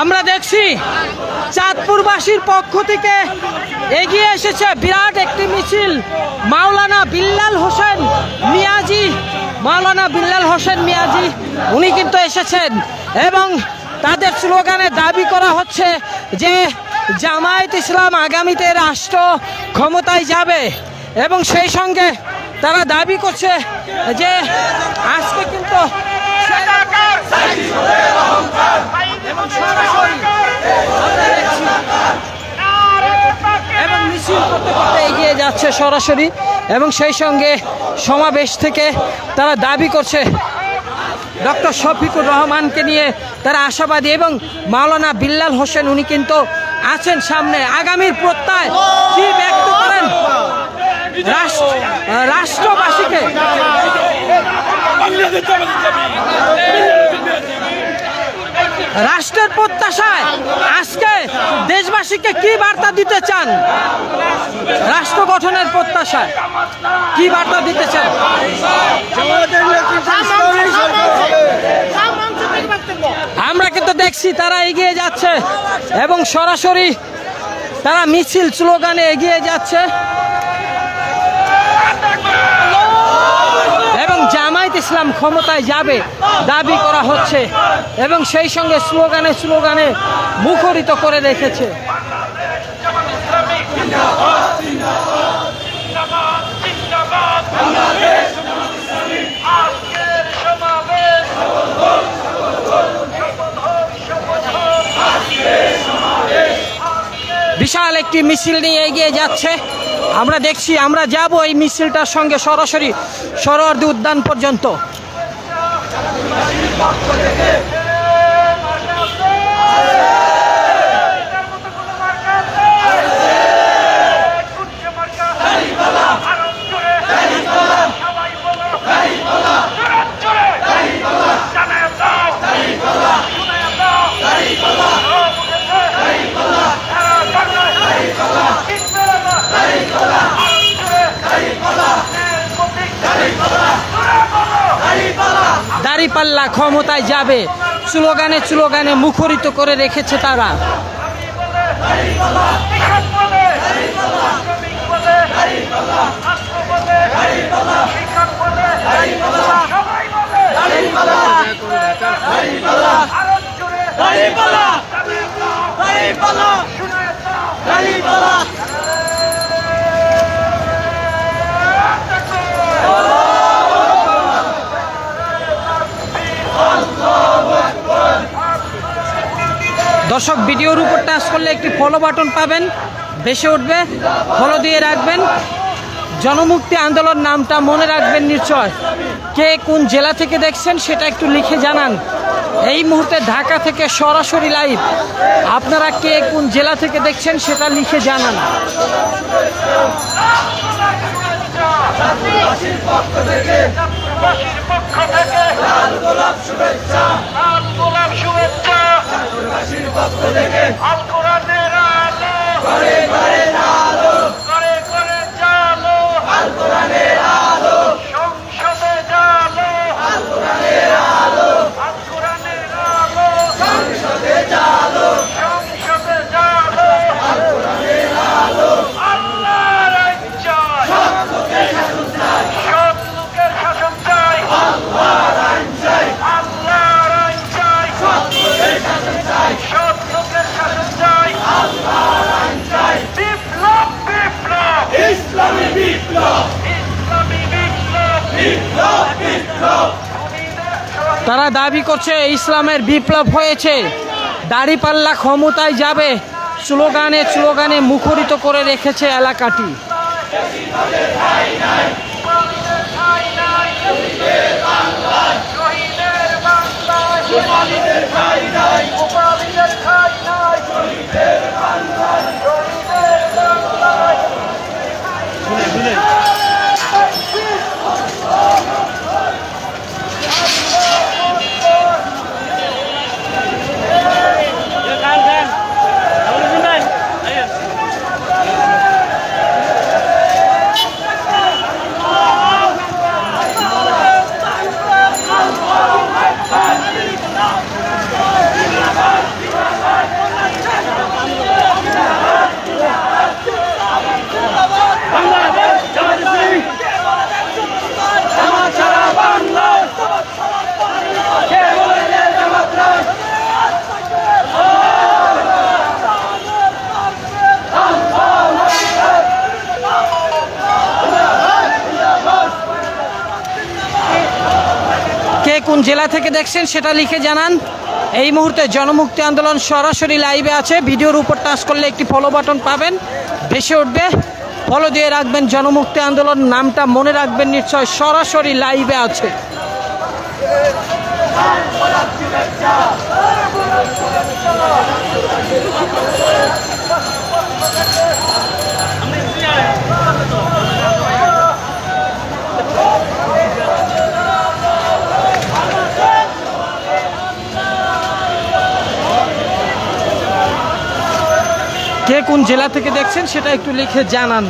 আমরা দেখছি চাঁদপুরবাসীর পক্ষ থেকে এগিয়ে এসেছে বিরাট একটি মিছিল। মাওলানা বিল্লাল হোসেন মিয়াজি, মাওলানা বিল্লাল হোসেন মিয়াজি, উনি কিন্তু এসেছেন এবং তাদের স্লোগানে দাবি করা হচ্ছে যে জামায়াত ইসলাম আগামীতে রাষ্ট্র ক্ষমতায় যাবে এবং সেই সঙ্গে তারা দাবি করছে যে আজকে কিন্তু এবং মিছিল করতে করতে এগিয়ে যাচ্ছে সরাসরি এবং সেই সঙ্গে সমাবেশ থেকে তারা দাবি করছে ডক্টর শফিকুর রহমানকে নিয়ে তারা আশাবাদী এবং মাওলানা বিল্লাল হোসেন উনি কিন্তু আছেন সামনে। আগামীর প্রত্যয় কি ব্যক্ত করেন রাষ্ট্রবাসীকে? রাষ্ট্রের প্রত্যাশায় আজকে দেশবাসীকে কি বার্তা দিতে চান? রাষ্ট্র গঠনের প্রত্যাশায় কি বার্তা দিতে চান? আমরা কিন্তু দেখছি তারা এগিয়ে যাচ্ছে এবং সরাসরি তারা মিছিল স্লোগানে এগিয়ে যাচ্ছে। ইসলাম ক্ষমতায় যাবে দাবি করা হচ্ছে এবং সেই সঙ্গে স্লোগানে স্লোগানে মুখরিত করে রেখেছে। বিশাল একটি মিছিল নিয়ে এগিয়ে যাচ্ছে। আমরা দেখছি আমরা যাব এই মিছিলটার সঙ্গে সরাসরি সরোয়ার্দি উদ্যান পর্যন্ত। দাঁড়িপাল্লা ক্ষমতায় যাবে। স্লোগানে স্লোগানে মুখরিত করে রেখেছে তারা। দর্শক, ভিডিওর উপর টাচ করলে একটি ফলো বাটন পাবেন। বেশি উঠবে ফলো দিয়ে রাখবেন। জনমুক্তি আন্দোলন নামটা মনে রাখবেন নিশ্চয়। কে কোন জেলা থেকে দেখছেন সেটা একটু লিখে জানান। এই মুহূর্তে ঢাকা থেকে সরাসরি লাইভ আপনারা কে কোন জেলা থেকে দেখছেন সেটা লিখে জানান। শুভেচ্ছা। আল কোরআনের আলো। করে করে আলো তারা দাবি করছে ইসলামের বিপ্লব হয়েছে। দাড়িপাল্লা ক্ষমতায় যাবে স্লোগানে স্লোগানে মুখরিত করে রেখেছে এলাকাটি। কোন জেলা থেকে দেখছেন সেটা লিখে জানান। এই মুহূর্তে জনমুক্তি আন্দোলন সরাসরি লাইভে আছে। ভিডিওর উপর টাচ করলে একটি ফলো বাটন পাবেন। ভেসে উঠবে। ফলো দিয়ে রাখবেন জনমুক্তি আন্দোলন। নামটা মনে রাখবেন নিশ্চয়, সরাসরি লাইভে আছে। কে কোন জেলা থেকে দেখছেন সেটা একটু লিখে জানান।